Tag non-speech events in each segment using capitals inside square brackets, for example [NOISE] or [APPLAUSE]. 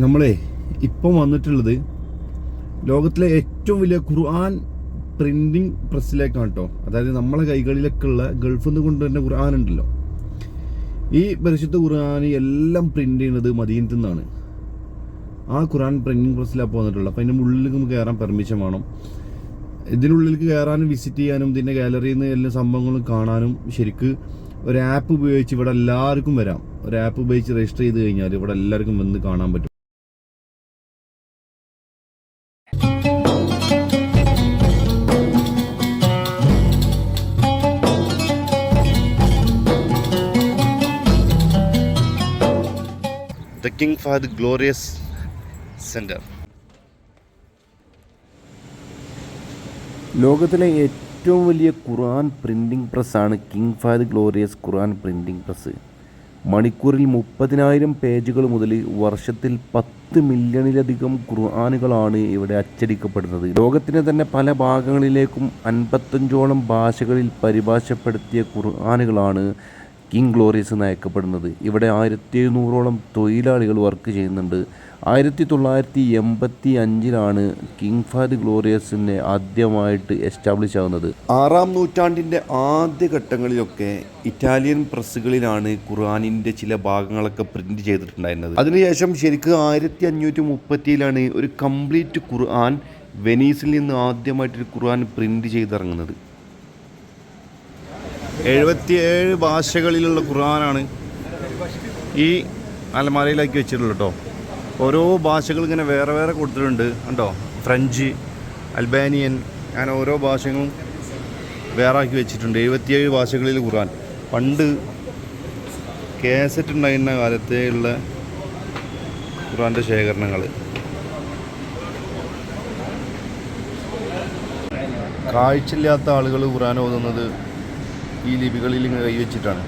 നമ്മളെ ഇപ്പം വന്നിട്ടുള്ളത് ലോകത്തിലെ ഏറ്റവും വലിയ ഖുർആൻ പ്രിന്റിംഗ് പ്രസ്സിലേക്കാണ് കേട്ടോ അതായത് നമ്മളെ കൈകളിലൊക്കെ ഉള്ള ഗൾഫിൽ നിന്ന് കൊണ്ടുവരുന്ന ഖുർആൻ ഉണ്ടല്ലോ. ഈ പരിശുദ്ധ ഖുർആൻ എല്ലാം പ്രിന്റ് ചെയ്യുന്നത് മദീനത്തിൽ നിന്നാണ്. ആ ഖുർആൻ പ്രിന്റിംഗ് പ്രസ്സിലാണ് വന്നിട്ടുള്ളത്. അപ്പം അതിന്റെ ഉള്ളിലേക്ക് നമുക്ക് കയറാൻ പെർമിഷൻ വേണം. ഇതിനുള്ളിലേക്ക് കയറാനും വിസിറ്റ് ചെയ്യാനും ഇതിന്റെ ഗാലറിയിൽ നിന്ന് എല്ലാ സംഭവങ്ങളും കാണാനും ശരിക്ക് ഒരു ആപ്പ് ഉപയോഗിച്ച് ഇവിടെ എല്ലാവർക്കും വരാം. ഒരു ആപ്പ് ഉപയോഗിച്ച് രജിസ്റ്റർ ചെയ്ത് കഴിഞ്ഞാൽ ഇവിടെ എല്ലാവർക്കും വന്ന് കാണാൻ പറ്റും. King Fahd Glorious Centre. ലോകത്തിലെ ഏറ്റവും വലിയ Quran printing പ്രസ്സാണ് King Fahd Glorious Quran Printing Press മണിക്കൂറിൽ മുപ്പതിനായിരം പേജുകൾ മുതൽ വർഷത്തിൽ പത്ത് മില്യണിലധികം ഖുർആനുകളാണ് ഇവിടെ അച്ചടിക്കപ്പെടുന്നത്. ലോകത്തിന്റെ തന്നെ പല ഭാഗങ്ങളിലേക്കും അൻപത്തഞ്ചോളം ഭാഷകളിൽ പരിഭാഷപ്പെടുത്തിയ ഖുർആനുകളാണ് കിങ് ഗ്ലോറിയസ് നയിക്കപ്പെടുന്നത് ഇവിടെ ആയിരത്തി എഴുന്നൂറോളം തൊഴിലാളികൾ വർക്ക് ചെയ്യുന്നുണ്ട്. ആയിരത്തി തൊള്ളായിരത്തി എൺപത്തി അഞ്ചിലാണ് കിങ് ഫാദ് ഗ്ലോറിയസിനെ ആദ്യമായിട്ട് എസ്റ്റാബ്ലിഷ് ആവുന്നത്. ആറാം നൂറ്റാണ്ടിന്റെ ആദ്യഘട്ടങ്ങളിലൊക്കെ ഇറ്റാലിയൻ പ്രസ്സുകളിലാണ് ഖുർആാനിന്റെ ചില ഭാഗങ്ങളൊക്കെ പ്രിന്റ് ചെയ്തിട്ടുണ്ടായിരുന്നത്. അതിനുശേഷം ശരിക്കും ആയിരത്തി അഞ്ഞൂറ്റി മുപ്പത്തിയിലാണ് ഒരു കംപ്ലീറ്റ് ഖുർആൻ വെനീസിൽ നിന്ന് ആദ്യമായിട്ടൊരു ഖുർആൻ പ്രിന്റ് ചെയ്തിറങ്ങുന്നത്. എഴുപത്തിയേഴ് ഭാഷകളിലുള്ള ഖുർആനാണ് ഈ അലമാരയിലാക്കി വെച്ചിട്ടുള്ളത് കേട്ടോ ഓരോ ഭാഷകൾ ഇങ്ങനെ വേറെ വേറെ കൊടുത്തിട്ടുണ്ട് കണ്ടോ? ഫ്രഞ്ച് അൽബാനിയൻ അങ്ങനെ ഓരോ ഭാഷകളും വേറെ ആക്കി വെച്ചിട്ടുണ്ട്. എഴുപത്തിയേഴ് ഭാഷകളിൽ ഖുർആൻ. പണ്ട് കേസറ്റ് ഉണ്ടായിരുന്ന കാലത്തേ ഉള്ള ഖുർആന്റെ ശേഖരണങ്ങൾ. കാഴ്ചയില്ലാത്ത ആളുകൾ ഖുർആൻ ഓതുന്നത് ഈ ലിപികളിൽ ഇങ്ങനെ കൈവച്ചിട്ടാണ്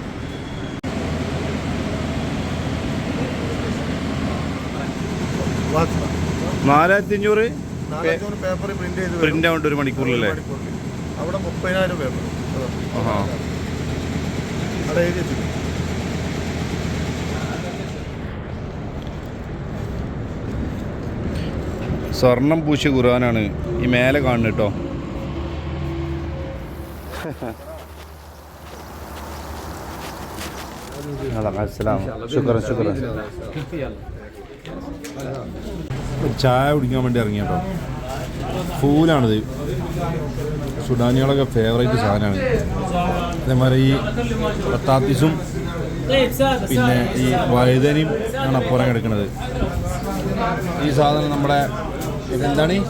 നാലായിരത്തി അഞ്ഞൂറ് പേപ്പർ പ്രിന്റ്. പ്രിന്റ് ആവേണ്ട ഒരു മണിക്കൂറിലല്ലേ. അവിടെ മുപ്പതിനായിരം പേപ്പർ. സ്വർണം പൂശിയ ഖുർആനാണ് ഈ മേലെ കാണുന്നു കേട്ടോ ശുക്രൻ ശുക്രൻ ചായ കുടിക്കാൻ വേണ്ടി ഇറങ്ങിയ കേട്ടോ ഫൂലാണിത്. സുഡാനികളൊക്കെ ഫേവറേറ്റ് സാധനമാണ്. അതേമാതിരി ഈ പത്താത്തിസും പിന്നെ ഈ വഴുതനയും ആണ് അപ്പുറം കിടക്കുന്നത് ഈ സാധനം നമ്മുടെ ഇതെന്താണ്? ഈ?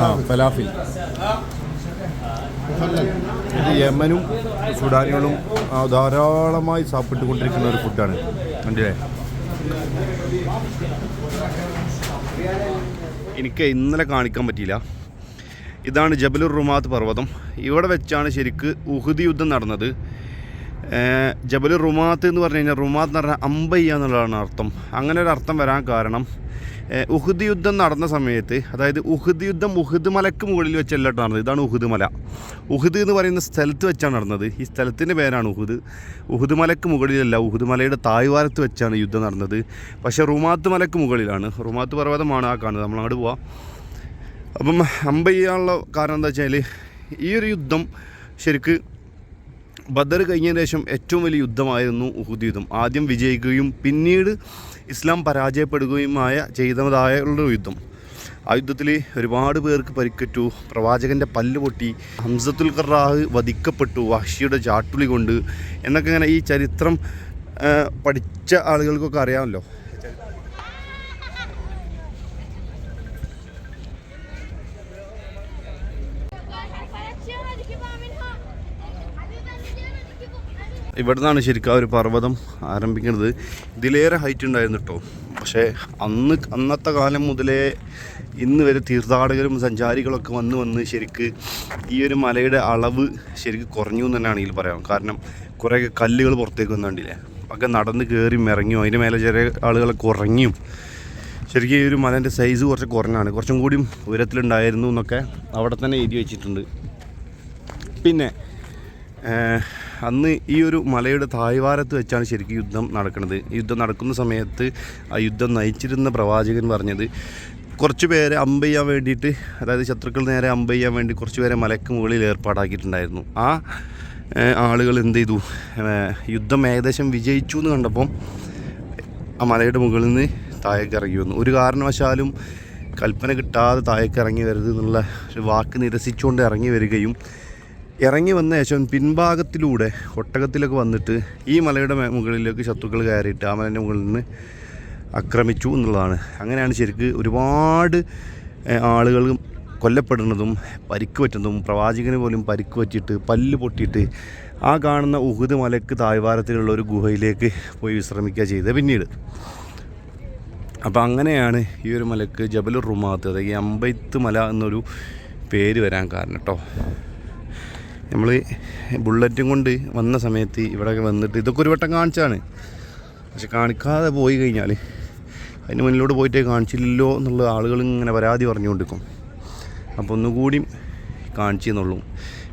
ആ ഫലാഫിൽ. യമനും സുഡാനികളും ധാരാളമായി സാപ്പിട്ടുകൊണ്ടിരിക്കുന്ന ഒരു ഫുഡാണ്. കണ്ടില്ലേ എനിക്ക് ഇന്നലെ കാണിക്കാൻ പറ്റിയില്ല. ഇതാണ് ജബലുർ റുമാത്ത് പർവതം. ഇവിടെ വെച്ചാണ് ശരിക്ക് ഉഹുദി യുദ്ധം നടന്നത്. ജബലുർ റുമാത്ത് എന്ന് പറഞ്ഞു കഴിഞ്ഞാൽ റുമാത്ത് എന്ന് പറഞ്ഞാൽ അമ്പയ്യ എന്നുള്ളതാണ് അർത്ഥം. അങ്ങനെ ഒരു അർത്ഥം വരാൻ കാരണം ഉഹുദ് യുദ്ധം നടന്ന സമയത്ത് അതായത് ഉഹുദ് യുദ്ധം ഉഹുദ് മലക്ക് മുകളിൽ വെച്ചല്ല നടന്നത്. ഇതാണ് ഉഹുദ് മല. ഉഹുദ് എന്ന് പറയുന്ന സ്ഥലത്ത് വെച്ചാണ് നടന്നത്. ഈ സ്ഥലത്തിന്റെ പേരാണ് ഉഹുദ്. ഉഹുദ് മലക്ക് മുകളിലല്ല ഉഹുദ് മലയുടെ തായ്വാരത്ത് വെച്ചാണ് യുദ്ധം നടന്നത്. പക്ഷേ റുമാത്ത് മലക്ക് മുകളിലാണ്. റുമാത്ത് പർവതമാണ് ആ കാണുന്നത്. നമ്മളങ്ങോട് പോവാം. അപ്പം അമ്പയ്യാനുള്ള കാരണം എന്താ വെച്ചാൽ ഈ ഒരു യുദ്ധം ശരിക്ക് ബദർ കഴിഞ്ഞതിന് ശേഷം ഏറ്റവും വലിയ യുദ്ധമായിരുന്നു ഉഹുദ് യുദ്ധം. ആദ്യം വിജയിക്കുകയും പിന്നീട് ഇസ്ലാം പരാജയപ്പെടുകയുമായ ചെയ്തതായുള്ള യുദ്ധം. ആ യുദ്ധത്തിൽ ഒരുപാട് പേർക്ക് പരിക്കറ്റു. പ്രവാചകന്റെ പല്ല് പൊട്ടി. ഹംസത്തുൽ ഖറാഹ് വധിക്കപ്പെട്ടു വഹ്ഷിയുടെ ചാട്ടുളി കൊണ്ട്. എന്നൊക്കെ ഇങ്ങനെ ഈ ചരിത്രം പഠിച്ച ആളുകൾക്കൊക്കെ അറിയാമല്ലോ. ഇവിടെ നിന്നാണ് ശരിക്കും ആ ഒരു പർവതം ആരംഭിക്കുന്നത്. ഇതിലേറെ ഹൈറ്റ് ഉണ്ടായിരുന്നു കേട്ടോ പക്ഷേ അന്ന് അന്നത്തെ കാലം മുതലേ ഇന്ന് വരെ തീർത്ഥാടകരും സഞ്ചാരികളൊക്കെ വന്ന് വന്ന് ശരിക്ക് ഈ ഒരു മലയുടെ അളവ് ശരിക്ക് കുറഞ്ഞു എന്ന് തന്നെയാണെങ്കിൽ പറയാം. കാരണം കുറേ കല്ലുകൾ പുറത്തേക്ക് വന്നുകൊണ്ടില്ലേ ഒക്കെ നടന്ന് കയറി ഇറങ്ങിയും അതിന്റെ മേലെ ചെറിയ ആളുകളൊക്കെ ഉറങ്ങിയും ശരിക്കും ഈ ഒരു മലേന്റെ സൈസ് കുറച്ച് കുറഞ്ഞാണ്. കുറച്ചും കൂടി ഉയരത്തിലുണ്ടായിരുന്നു എന്നൊക്കെ അവിടെ തന്നെ എഴുതി വെച്ചിട്ടുണ്ട്. പിന്നെ അന്ന് ഈ ഒരു മലയുടെ തായ്വാരത്ത് വെച്ചാണ് ശരിക്കും യുദ്ധം നടക്കുന്നത്. യുദ്ധം നടക്കുന്ന സമയത്ത് ആ യുദ്ധം നയിച്ചിരുന്ന പ്രവാചകൻ പറഞ്ഞത് കുറച്ച് പേരെ അമ്പ് ചെയ്യാൻ വേണ്ടിയിട്ട് അതായത് ശത്രുക്കൾ നേരെ അമ്പ് ചെയ്യാൻ വേണ്ടി കുറച്ച് പേരെ മലക്ക് മുകളിൽ ഏർപ്പാടാക്കിയിട്ടുണ്ടായിരുന്നു. ആ ആളുകൾ എന്ത് ചെയ്തു? യുദ്ധം ഏകദേശം വിജയിച്ചു എന്ന് കണ്ടപ്പം ആ മലയുടെ മുകളിൽ നിന്ന് താഴേക്ക് ഇറങ്ങി വന്നു. ഒരു കാരണവശാലും കൽപ്പന കിട്ടാതെ താഴേക്ക് ഇറങ്ങി വരരുത് എന്നുള്ള ഒരു വാക്ക് നിരസിച്ചുകൊണ്ട് ഇറങ്ങി വരികയും ഇറങ്ങി വന്ന ശേഷം പിൻഭാഗത്തിലൂടെ ഒട്ടകത്തിലൊക്കെ വന്നിട്ട് ഈ മലയുടെ മുകളിലേക്ക് ശത്രുക്കൾ കയറിയിട്ട് ആ മലേന്റെ മുകളിൽ നിന്ന് ആക്രമിച്ചു എന്നുള്ളതാണ്. അങ്ങനെയാണ് ശരിക്ക് ഒരുപാട് ആളുകൾ കൊല്ലപ്പെടുന്നതും പരിക്ക് പറ്റുന്നതും പ്രവാചകന് പോലും പരിക്ക് പറ്റിയിട്ട് പല്ല് പൊട്ടിയിട്ട് ആ കാണുന്ന ഉഹുദ് മലക്ക് താഴ്വാരത്തിലുള്ള ഒരു ഗുഹയിലേക്ക് പോയി വിശ്രമിക്കുക ചെയ്തത് പിന്നീട്. അപ്പോൾ അങ്ങനെയാണ് ഈ ഒരു മലക്ക് ജബലുർ റുമാത്ത് അതായത് അമ്പയത്ത് മല എന്നൊരു പേര് വരാൻ കാരണം കേട്ടോ. നമ്മൾ ബുള്ളറ്റും കൊണ്ട് വന്ന സമയത്ത് ഇവിടെ വന്നിട്ട് ഇതൊക്കെ ഒരു വട്ടം കാണിച്ചാണ് പക്ഷെ കാണിക്കാതെ പോയി കഴിഞ്ഞാൽ അതിന് മുന്നിലോട്ട് പോയിട്ടേ കാണിച്ചില്ലല്ലോ എന്നുള്ള ആളുകൾ ഇങ്ങനെ പരാതി പറഞ്ഞുകൊണ്ടിരിക്കും. അപ്പോൾ ഒന്നുകൂടി കാണിച്ചു എന്നുള്ളൂ.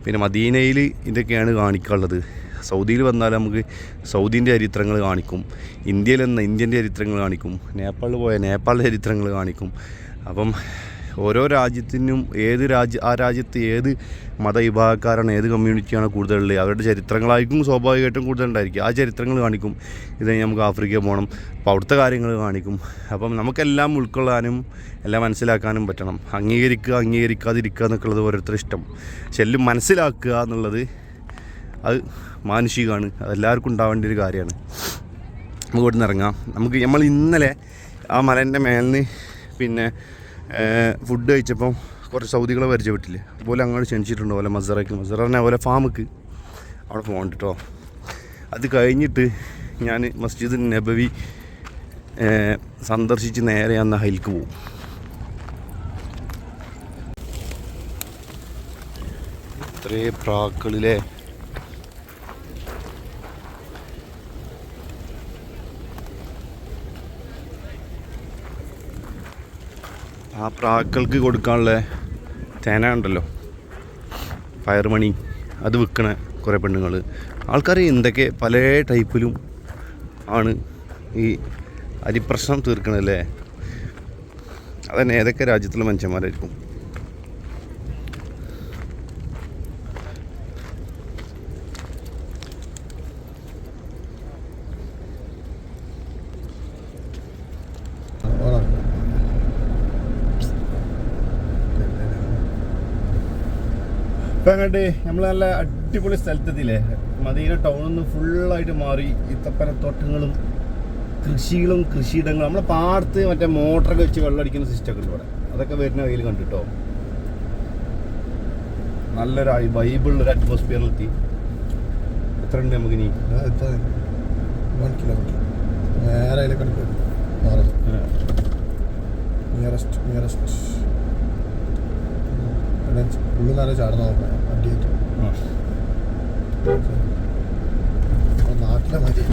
പിന്നെ മദീനയിൽ ഇതൊക്കെയാണ് കാണിക്കാനുള്ളത്. സൗദിയിൽ വന്നാൽ നമുക്ക് സൗദിന്റെ ചരിത്രങ്ങൾ കാണിക്കും. ഇന്ത്യയിൽ എന്ന ഇന്ത്യന്റെ ചരിത്രങ്ങൾ കാണിക്കും. നേപ്പാളിൽ പോയ നേപ്പാളിന്റെ ചരിത്രങ്ങൾ കാണിക്കും. അപ്പം ഓരോ രാജ്യത്തിനും ഏത് രാജ്യ ആ രാജ്യത്ത് ഏത് മതവിഭാഗക്കാരാണ് ഏത് കമ്മ്യൂണിറ്റിയാണ് കൂടുതലുള്ളത് അവരുടെ ചരിത്രങ്ങളായിരിക്കും സ്വാഭാവികമായിട്ടും കൂടുതലുണ്ടായിരിക്കും. ആ ചരിത്രങ്ങൾ കാണിക്കും. ഇത് നമുക്ക് ആഫ്രിക്കയിൽ പോകണം. അപ്പോൾ അവിടുത്തെ കാര്യങ്ങൾ കാണിക്കും. അപ്പം നമുക്കെല്ലാം ഉൾക്കൊള്ളാനും എല്ലാം മനസ്സിലാക്കാനും പറ്റണം. അംഗീകരിക്കുക അംഗീകരിക്കാതിരിക്കുക എന്നൊക്കെയുള്ളത് ഓരോരുത്തരുടെ ഇഷ്ടം. പക്ഷെ മനസ്സിലാക്കുക എന്നുള്ളത് അത് മാനുഷികമാണ്. അതെല്ലാവർക്കും ഉണ്ടാവേണ്ട ഒരു കാര്യമാണ്. നമുക്ക് ഇവിടെ നിന്ന് ഇറങ്ങാം. നമുക്ക് നമ്മൾ ഇന്നലെ ആ മലേന്റെ മേലിന്ന് പിന്നെ ഫുഡ് കഴിച്ചപ്പം കുറച്ച് സൗദികളെ പരിചയപ്പെട്ടില്ലേ? അതുപോലെ അങ്ങോട്ട് ക്ഷണിച്ചിട്ടുണ്ട് പോലെ മസറയ്ക്ക് മസറിനെ പോലെ ഫാമുക്ക്. അവിടെ പോകണ്ട കേട്ടോ അത് കഴിഞ്ഞിട്ട് ഞാൻ മസ്ജിദ് നബവി സന്ദർശിച്ച് നേരെ അന്ന് ഹൈൽക്ക് പോകും ഇത്രേ പ്രാക്കളിലെ. ആ പ്രാക്കൾക്ക് കൊടുക്കാനുള്ള തേന ഉണ്ടല്ലോ. ഫയർ മണി അത് വിൽക്കണ കുറേ പെണ്ണുങ്ങൾ ആൾക്കാർ എന്തൊക്കെ പല ടൈപ്പിലും ആണ് ഈ അരിപ്രശ്നം തീർക്കണല്ലേ അതന്നെ ഏതൊക്കെ രാജ്യത്തുള്ള മനുഷ്യന്മാരായിരിക്കും? ഇപ്പം അങ്ങോട്ട് നമ്മൾ നല്ല അടിപൊളി സ്ഥലത്തെത്തിയില്ലേ? മദീന ടൗണിൽ നിന്ന് ഫുള്ളായിട്ട് മാറി ഇത്തപ്പനത്തോട്ടങ്ങളും കൃഷികളും കൃഷിയിടങ്ങളും. നമ്മളെ പാടത്ത് മറ്റേ മോട്ടറൊക്കെ വെച്ച് വെള്ളമടിക്കുന്ന സിസ്റ്റം ഒക്കെ ഉണ്ട് ഇവിടെ. അതൊക്കെ വരുന്ന വെയിൽ കണ്ടിട്ടോ? നല്ലൊരു ബൈബിൾ ഒരു അറ്റ്മോസ്ഫിയറിലെത്തി എത്ര ഉണ്ട് നമുക്ക് ഇനി? വൺ കിലോമീറ്റർ നേരെ നിയറസ്റ്റ് നിയറസ്റ്റ് നിയറസ്റ്റ് പുള്ളി നേരെ ചാടുന്ന നോക്കാം. അപ്പൊ നാട്ടിലെ മതി.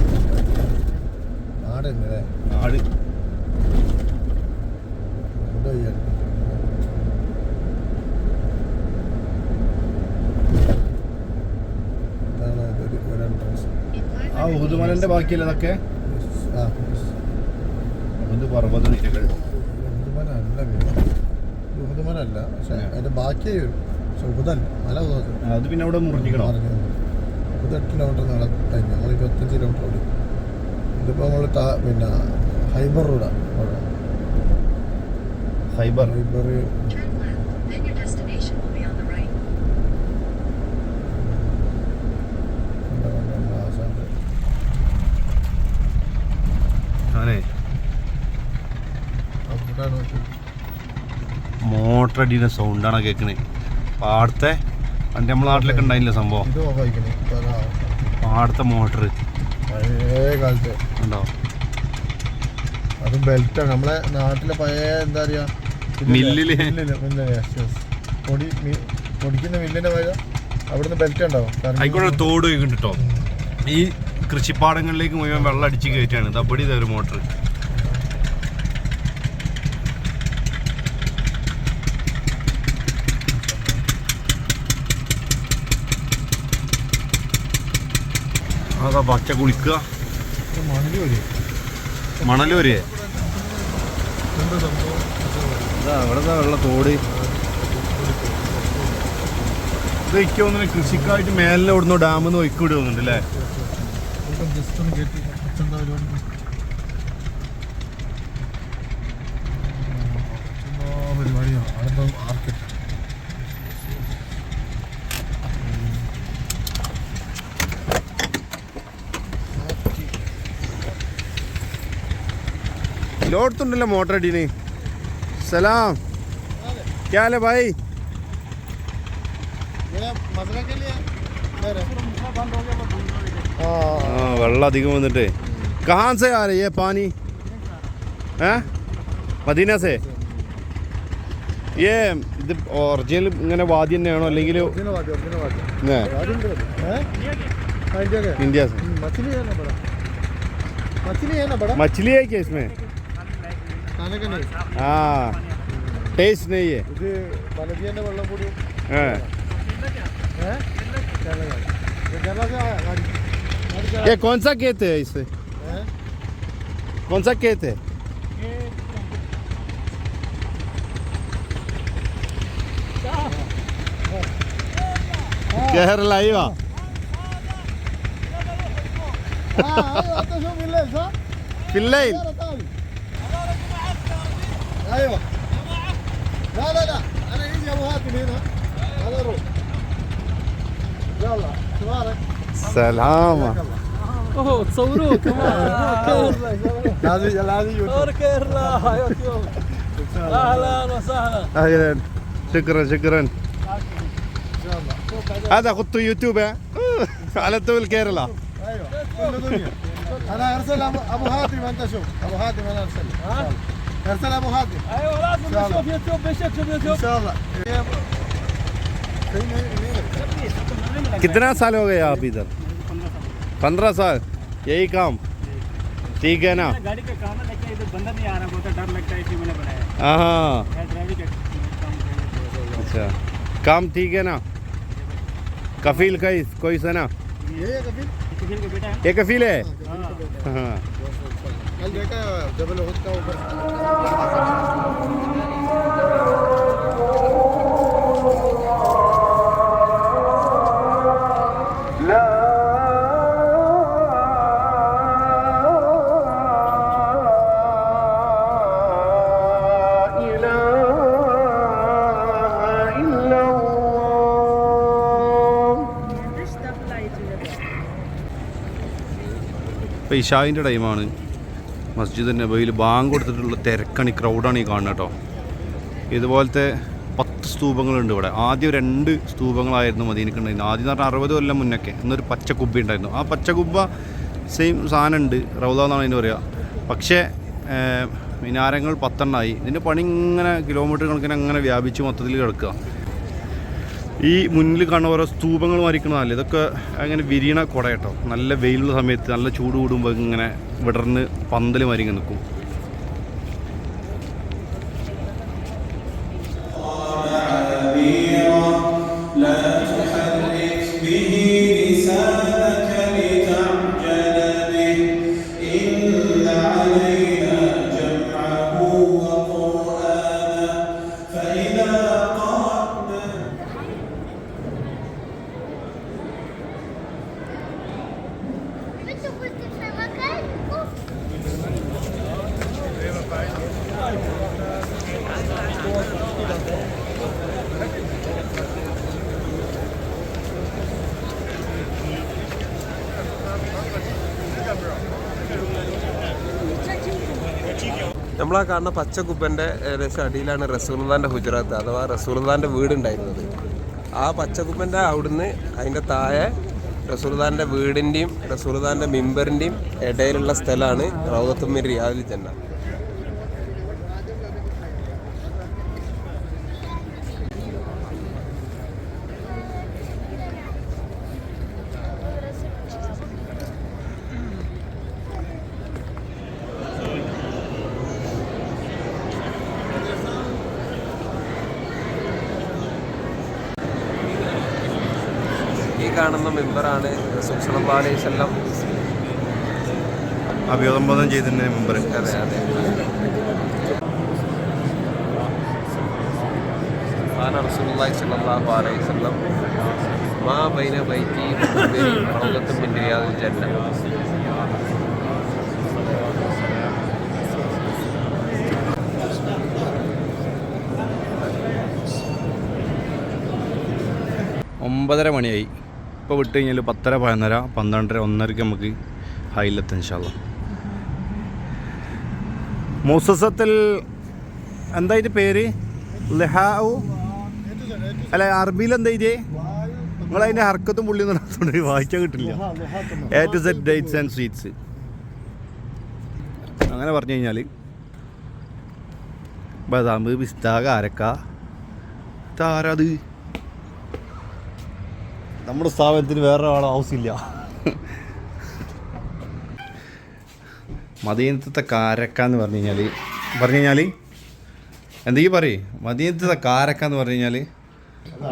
നാടല്ലേ നാട് ഫുഡ് കഴിയാണ് ആ ഊതുമലന്റെ ബാക്കിയല്ലേ അതൊക്കെ? പർവത നിരകൾ അല്ല പക്ഷെ അതിന്റെ ബാക്കി വരും മല അത് പിന്നെ അവിടെ മുറിഞ്ഞിക്കണോ ഉഹുദ് എട്ട് കിലോമീറ്റർ നീളം കഴിഞ്ഞു. നമ്മൾ ഇരുപത്തഞ്ച് കിലോമീറ്റർ ഓടി. ഇതിപ്പോൾ നമ്മൾ പിന്നെ ഹൈബർ റോഡാണ് ഹൈബർ. ഹൈബർ മോട്ടർ അടിയുടെ സൗണ്ടാണ് കേൾക്കുന്നത് പാടത്തെ പണ്ട് നമ്മളെ നാട്ടിലൊക്കെ ഉണ്ടായില്ല സംഭവം? പാടത്തെ മോട്ടർ. പഴയ കാലത്ത്. ഉണ്ടോ? അത് ബെൽറ്റാണ് നമ്മളെ നാട്ടിലെ പഴയ എന്താ പറയാ? മില്ലിൽ? പൊടി പൊടിക്കുന്ന മില്ലിന്റെ പഴയ അവിടുന്ന് ബെൽറ്റ് ഉണ്ടാവും. ആയിക്കോട്ടെ തോട് കേട്ടോ ഈ കൃഷിപ്പാടങ്ങളിലേക്ക് മുഴുവൻ വെള്ളം അടിച്ച് കയറ്റാണ് തപ്പടി ഒരു മോട്ടർ. അതാ പച്ച കുളിക്കുക. മണലൂര്. ഇവിടെ വെള്ള തോട്. ഇത് എനിക്ക് കൃഷിക്കായിട്ട് മേലിൽ ഇവിടുന്ന് ഡാമിൽ നിന്ന് ഒഴുക്കി വിടുന്നുണ്ട് അല്ലേ? ജസ്റ്റ് ഒന്ന് കയറ്റി എന്താ പരിപാടി ചുമ്മാ പരിപാടിയാണ് അവിടെ ആർക്കിട്ട്? ലോടത്തുണ്ടല്ലോ മോട്ടർ അടീന് സലാം क्या हाल है भाई हाँ വെള്ളം അധികം വന്നിട്ട് कहाँ से आ रही है पानी हैं മദീന സേ ये ഇത് ഒറിജിനൽ ഇങ്ങനെ വാദി തന്നെയാണോ അല്ലെങ്കിൽ इंडिया से मछली है ना खाने का नहीं? हाँ टेस्ट नहीं है। हाँ। ये कौन सा खेत है इसे कौन सा खेत है? केरला लाई वा पिल्ले। أيوه. لا لا لا. أنا يجي أبو هاتم هنا. هذا روح. يلا شوارك سلامة. أوه تصوروه [LAUGHS] كمان لازم لازم يوتيوب. كيرلا يوتيوب أهلا وسهلا. أهلا. شكرا شكرا. ان شاء الله هذا خطه يوتيوب ها؟ [LAUGHS] على طول كيرلا. أيوه. كل دنيا. أنا أرسل ابو أبو هاتم أنت شوف. أبو هاتم أنا أرسل. ها؟ ارسل ابو هاتم ايوه لازم إن شاء الله. نشوف يوتيوب ايش يكتب ان يوتيوب شاء الله कितना साल हो गए आप इधर पंद्रह साल यही काम ठीक है ना गाड़ी का काम है लेकिन इधर बंदा नहीं आ रहा बहुत डर लगता है इसलिए मैंने बनाया हाँ है ड्राइविंग का काम है। अच्छा काम ठीक है ना कफील का कोई से ना ये है कभी किसी का बेटा है ये कफील है। हाँ? हाँ। कल जबल का ऊपर ഇപ്പോൾ ഇഷാവിന്റെ ടൈമാണ് മസ്ജിദ് നബയിൽ ബാങ്ക് കൊടുത്തിട്ടുള്ള തിരക്കാണ് ഈ ക്രൗഡാണ് ഈ കാണുന്നത് കേട്ടോ. ഇതുപോലത്തെ പത്ത് സ്തൂപങ്ങളുണ്ട് ഇവിടെ. ആദ്യം രണ്ട് സ്തൂപങ്ങളായിരുന്നു മദീനക്കുണ്ടായിരുന്നത് ആദ്യം എന്ന് പറഞ്ഞാൽ അറുപത് കൊല്ലം മുന്നൊക്കെ എന്നൊരു പച്ച കുബ്ബ ഉണ്ടായിരുന്നു. ആ പച്ച കുബ്ബ സെയിം സാധനം ഉണ്ട്. റൗദ എന്നാണ് അതിന് പറയുക പക്ഷേ മിനാരങ്ങൾ പത്തെണ്ണമായി ഇതിന്റെ പണി ഇങ്ങനെ കിലോമീറ്റർ കണക്കിന് അങ്ങനെ വ്യാപിച്ച് മൊത്തത്തിൽ കിടക്കുക. ഈ മുന്നിൽ കാണുന്ന ഓരോ സ്തൂപങ്ങൾ മരിക്കുന്നതല്ല ഇതൊക്കെ അങ്ങനെ വിരിയണ കുട കേട്ടോ. നല്ല വെയിലുള്ള സമയത്ത് നല്ല ചൂട് കൂടുമ്പോൾ ഇങ്ങനെ വിടർന്ന് പന്തൽ മരിങ്ങി നിൽക്കും. നമ്മളാ കാണുന്ന പച്ച കുപ്പന്റെ ഏകദേശം അടിയിലാണ് റസൂൽദാന്റെ ഹുജറാത്ത് അഥവാ റസൂൽദാന്റെ വീടുണ്ടായിരുന്നത്. ആ പച്ചക്കുപ്പന്റെ അവിടുന്ന് അതിന്റെ താഴെ റസൂൽദാന്റെ വീടിന്റെയും റസൂൽദാന്റെ മിമ്പറിന്റെയും ഇടയിലുള്ള സ്ഥലമാണ് റൗദത്തുമ്മിൻ റിയാദിൽ ജന്ന ഈ കാണുന്ന മെമ്പറാണ് സുബ്സലം അഭിസംബോധന ചെയ്തിരുന്ന മെമ്പർ. അതെ അതെ. റസൂലുള്ളാഹി സ്വല്ലല്ലാഹു അലൈഹി വസല്ലം മാ ബൈന ജന്ന. ഒമ്പതര മണിയായി. ഇപ്പോൾ വിട്ട് കഴിഞ്ഞാൽ പത്തര പതിനൊന്നര പന്ത്രണ്ടര ഒന്നരക്ക് നമുക്ക് ഹൈലെത്താം ഇൻഷാല്ല മുസസത്തിൽ എന്തായിട്ട് പേര്? ലഹാവു അല്ല അറബിയിൽ എന്താ ഇതേ? നിങ്ങൾ അതിന്റെ ഹർക്കത്തും പുള്ളി നടത്തുകൊണ്ട് വായിക്കാൻ കിട്ടില്ല. A to Z dates and sweets അങ്ങനെ പറഞ്ഞു കഴിഞ്ഞാൽ ബദാം പിസ്ത കാരക്ക താരത് നമ്മുടെ സ്ഥാപനത്തിന് വേറെ ആളെ ആവശ്യമില്ല മദീനത്തെ കാരക്ക എന്ന് പറഞ്ഞു കഴിഞ്ഞാൽ പറഞ്ഞു കഴിഞ്ഞാൽ എന്തെങ്കിലും പറയേ. മദീനത്തെ കാരക്ക എന്ന് പറഞ്ഞു കഴിഞ്ഞാൽ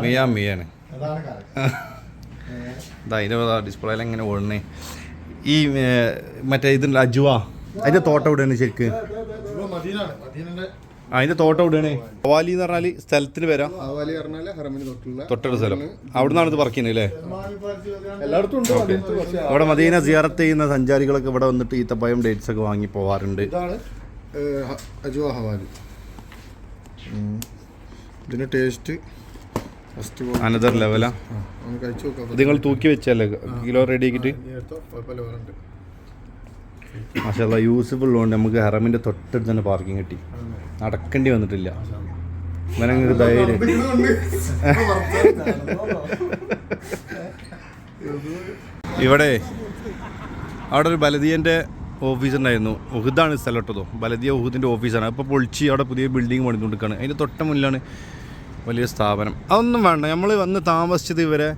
മിയാ മിയാണ്. ഇതാ ഇതിന്റെ ഡിസ്പ്ലേയിൽ എങ്ങനെ ഓടണേ ഈ മറ്റേ ഇതിന്റെ അജുവ അതിന്റെ തോട്ടം എവിടെയാണ് ശരിക്ക്? ഇപ്പൊ മദീനാണ്. മദീനന്റെ ആ അതിന്റെ തോട്ടം എവിടെയാണ്? ഹവാലി എന്ന് പറഞ്ഞാൽ സ്ഥലത്തിന് വരാം ആവാലി പറഞ്ഞാൽ ഹറമിന് തൊട്ടുള്ള തൊട്ടടുത്ത സ്ഥലം. അവിടുന്നാണ് ഇത് പറിക്കുന്നത് അല്ലേ? എല്ലായിടത്തും ഇവിടെ മദീന സിയാറത്ത് ചെയ്യുന്ന സഞ്ചാരികളൊക്കെ ഇവിടെ വന്നിട്ട് ഈത്തപ്പയം ഡേറ്റ്സ് ഒക്കെ വാങ്ങി പോവാറുണ്ട്. ഹവാലി ഇതിന്റെ ടേസ്റ്റ് അനദർ ലെവലാ നിങ്ങൾ തൂക്കി വെച്ചല്ലേ? കിലോ റെഡി ആക്കിയിട്ട്? മാഷാല്ല യൂസ്ഫുൾ ഉള്ളതുകൊണ്ട് നമുക്ക് ഹറമിന്റെ തൊട്ടടുത്ത് തന്നെ പാർക്കിംഗ് കിട്ടി. നടക്കേണ്ടി വന്നിട്ടില്ല. ഇവനങ്ങ് ധൈര്യം. ഇവിടെ അവിടെ ഒരു ബലദിയന്റെ ഓഫീസ് ഉണ്ടായിരുന്നു. ഉഹുദാണ് സ്ഥലം ഇട്ടതോ ബലദിയ ഉഹുദിന്റെ ഓഫീസാണ് അപ്പോൾ പൊളിച്ച് അവിടെ പുതിയ ബിൽഡിംഗ് പണിതുകൊണ്ടിരിക്കുകയാണ്. അതിന്റെ തൊട്ട മുന്നിലാണ് വലിയ സ്ഥാപനം. അതൊന്നും വേണ്ട. നമ്മൾ വന്ന് താമസിച്ചത് ഇവരെ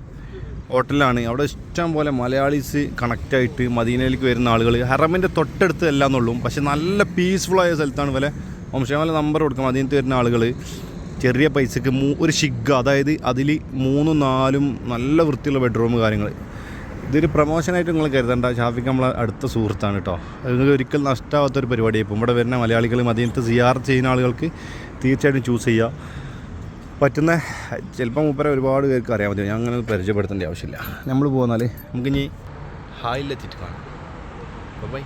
ഹോട്ടലിലാണ്. അവിടെ ഇഷ്ടം പോലെ മലയാളീസ് കണക്റ്റായിട്ട് മദീനയിലേക്ക് വരുന്ന ആളുകൾ ഹറമിന്റെ തൊട്ടടുത്ത് എല്ലാന്നുള്ളൂ പക്ഷെ നല്ല പീസ്ഫുൾ ആയ സ്ഥലത്താണ് പോലെ വംശമല നമ്പർ കൊടുക്കും. മദീനത്ത് വരുന്ന ആളുകൾ ചെറിയ പൈസക്ക് മൂ ഒരു ഷിഗ് അതായത് അതിൽ മൂന്നും നാലും നല്ല വൃത്തിയുള്ള ബെഡ്റൂം കാര്യങ്ങൾ ഇതൊരു പ്രൊമോഷനായിട്ട് നിങ്ങൾ കരുതണ്ട. ഷാഫിക്ക് നമ്മളെ അടുത്ത സുഹൃത്താണ് കേട്ടോ. നിങ്ങൾക്ക് ഒരിക്കലും നഷ്ടമാവാത്തൊരു പരിപാടിയായിപ്പോൾ ഇവിടെ വരുന്ന മലയാളികൾ മദീനത്ത് സിയാർ ചെയ്യുന്ന ആളുകൾക്ക് തീർച്ചയായിട്ടും ചൂസ് ചെയ്യുക പറ്റുന്ന ചിലപ്പോൾ മൂപ്പരെ ഒരുപാട് പേർക്ക് അറിയാൻ പറ്റും. ഞാൻ അങ്ങനെ പരിചയപ്പെടുത്തേണ്ട ആവശ്യമില്ല. നമ്മൾ പോകുന്നാൽ നമുക്കിനി ഹായിലെത്തിയിട്ട് കാണാം. ബൈ